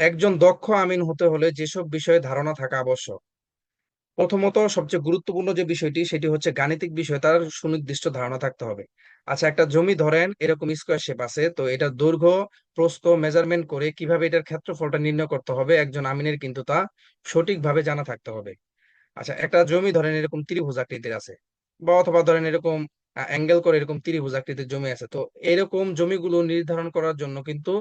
একজন দক্ষ আমিন হতে হলে যেসব বিষয়ে ধারণা থাকা আবশ্যক। প্রথমত সবচেয়ে গুরুত্বপূর্ণ যে বিষয়টি, সেটি হচ্ছে গাণিতিক বিষয়, তার সুনির্দিষ্ট ধারণা থাকতে হবে। আচ্ছা একটা জমি ধরেন, এরকম স্কোয়ার শেপ আছে, তো এটা দৈর্ঘ্য, প্রস্থ মেজারমেন্ট করে কীভাবে এটার ক্ষেত্রফলটা নির্ণয় করতে হবে, একজন আমিনের কিন্তু তা সঠিকভাবে জানা থাকতে হবে। আচ্ছা একটা জমি ধরেন, এরকম ত্রিভুজ আকৃতির আছে, বা অথবা ধরেন, এরকম অ্যাঙ্গেল করে এরকম ত্রিভুজ আকৃতির জমি আছে, তো এরকম জমিগুলো নির্ধারণ করার জন্য কিন্তু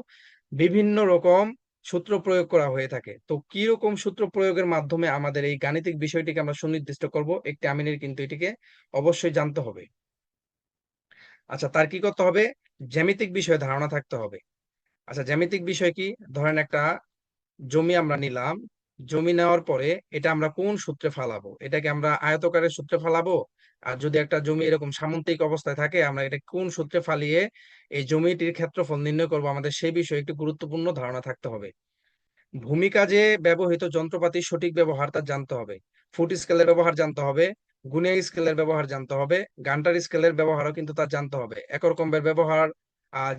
বিভিন্ন রকম সূত্র প্রয়োগ করা হয়ে থাকে। তো কি রকম সূত্র প্রয়োগের মাধ্যমে আমাদের এই গাণিতিক বিষয়টিকে আমরা সুনির্দিষ্ট করব? একটি আমিনের কিন্তু এটিকে অবশ্যই জানতে হবে। আচ্ছা তার কি করতে হবে? জ্যামিতিক বিষয়ে ধারণা থাকতে হবে। আচ্ছা জ্যামিতিক বিষয় কি? ধরেন একটা জমি আমরা নিলাম। জমি নেওয়ার পরে এটা আমরা কোন সূত্রে ফালাবো? এটাকে আমরা আয়তকারের সূত্রে ফালাবো? আর যদি একটা জমি এরকম সামন্তিক অবস্থায় থাকে, আমরা এটা কোন সূত্রে ফালিয়ে এই জমিটির ক্ষেত্রফল নির্ণয় করব? আমাদের সেই বিষয়ে একটি গুরুত্বপূর্ণ ধারণা থাকতে হবে। ভূমি কাজে ব্যবহৃত যন্ত্রপাতির সঠিক ব্যবহার তা জানতে হবে। ফুট স্কেলের ব্যবহার জানতে হবে গুণিয়া স্কেলের ব্যবহার জানতে হবে, গান্টার স্কেলের ব্যবহারও কিন্তু তা জানতে হবে। একর কম্বের ব্যবহার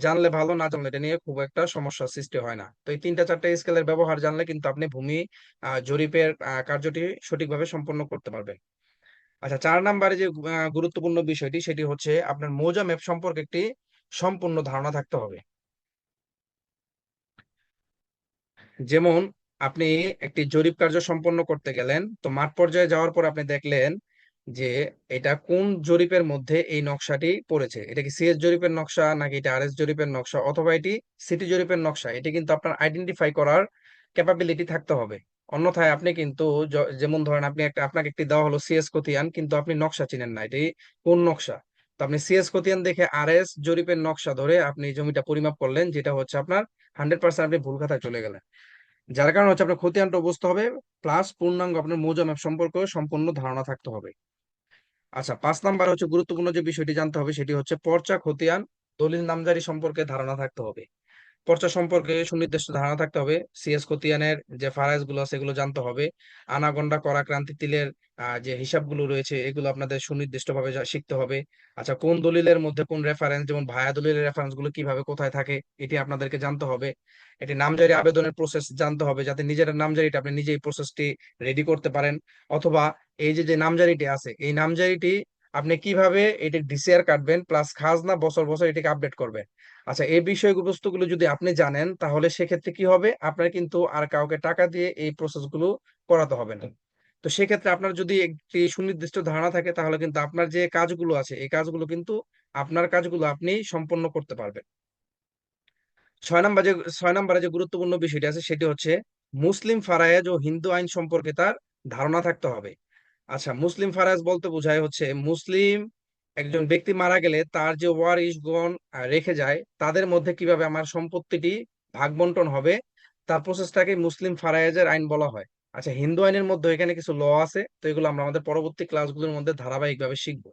জানলে ভালো, না জানলে এটা নিয়ে খুব একটা সমস্যার সৃষ্টি হয় না। তো এই তিনটা, চারটা স্কেলের ব্যবহার জানলে কিন্তু আপনি ভূমি জরিপের কার্যটি সঠিকভাবে সম্পন্ন করতে পারবেন। আচ্ছা চার নাম্বারে যে গুরুত্বপূর্ণ বিষয়টি সেটি হচ্ছে আপনার মৌজা ম্যাপ সম্পর্কে একটি সম্পূর্ণ ধারণা থাকতে হবে। যেমন আপনি একটি জরিপ কার্য সম্পন্ন করতে গেলেন, তো মাঠ পর্যায়ে যাওয়ার পর আপনি দেখলেন যে এটা কোন জরিপের মধ্যে এই নকশাটি পড়েছে? এটা কি সিএস জরিপের নকশা নাকি এটা আরএস জরিপের নকশা অথবা এটি সিটি জরিপের নকশা? এটি কিন্তু আপনার আইডেন্টিফাই করার ক্যাপাবিলিটি থাকতে হবে। অন্যথায় আপনি কিন্তু যেমন ধরেন আপনি একটা, আপনাকে একটি দেওয়া হলো সিএস খতিয়ান কিন্তু আপনি নকশা চিনেন না। এটি কোন নকশা? তো আপনি সিএস খতিয়ান দেখে আরএস জরিপের নকশা ধরে আপনি জমিটা পরিমাপ করলেন, যেটা হচ্ছে আপনার হান্ড্রেড পার্সেন্ট আপনি ভুল খাতায় চলে গেলেন। যার কারণে হচ্ছে আপনার খতিয়ানটা বুঝতে হবে প্লাস পূর্ণাঙ্গ আপনার মৌজা ম্যাপ সম্পর্কে সম্পূর্ণ ধারণা থাকতে হবে। আচ্ছা পাঁচ নাম্বার হচ্ছে গুরুত্বপূর্ণ যে বিষয়টি জানতে হবে সেটি হচ্ছে পর্চা খতিয়ান দলিল নামজারি সম্পর্কে ধারণা থাকতে হবে। পর্চা সম্পর্কে সুনির্দিষ্ট ধারণা থাকতে হবে। সিএস খতিয়ানের যে ফারাইজগুলো আছে, এগুলো জানতে হবে। আনাগন্ডা করা ক্রান্তি তিলের যে হিসাবগুলো রয়েছে, এগুলো আপনাদের সুনির্দিষ্ট ভাবে শিখতে হবে। আচ্ছা কোন দলিলের মধ্যে কোন রেফারেন্স যেমন ভায়া দলিলের রেফারেন্সগুলো কীভাবে কোথায় থাকে, এটি আপনাদেরকে জানতে হবে। এটি নামজারি আবেদনের প্রসেস জানতে হবে, যাতে নিজের নামজারিটা আপনি নিজেই প্রসেসটি রেডি করতে পারেন। অথবা এই যে যে নামজারিটি আছে, এই নামজারিটি আপনি কীভাবে এটি ডিসিআর কাটবেন প্লাস খাজনা বছর বছর এটিকে আপডেট করবেন? আচ্ছা এই বিষয়বস্তুগুলো যদি আপনি জানেন, তাহলে সেক্ষেত্রে কি হবে? আপনার কিন্তু আর কাউকে টাকা দিয়ে এই প্রসেসগুলো করাতে হবে না। তো সেক্ষেত্রে আপনার যদি একটি সুনির্দিষ্ট ধারণা থাকে, তাহলে কিন্তু আপনার যে কাজগুলো আছে, এই কাজগুলো কিন্তু আপনার কাজগুলো আপনি সম্পন্ন করতে পারবেন। ছয় নম্বর যে, ছয় নম্বরে যে গুরুত্বপূর্ণ বিষয়টি আছে, সেটি হচ্ছে, মুসলিম ফারায়েজ ও হিন্দু আইন সম্পর্কে তার ধারণা থাকতে হবে। আচ্ছা মুসলিম ফারাজ বলতে বোঝায় হচ্ছে মুসলিম একজন ব্যক্তি মারা গেলে তার যে ওয়ারিশগণ রেখে যায়, তাদের মধ্যে কীভাবে আমার সম্পত্তিটি ভাগ বন্টন হবে, তার প্রসেসটাকে মুসলিম ফারায়েজের আইন বলা হয়। আচ্ছা হিন্দু আইনের মধ্যে এখানে কিছু ল আছে, তো এগুলো আমরা আমাদের পরবর্তী ক্লাসগুলোর মধ্যে ধারাবাহিকভাবে শিখব।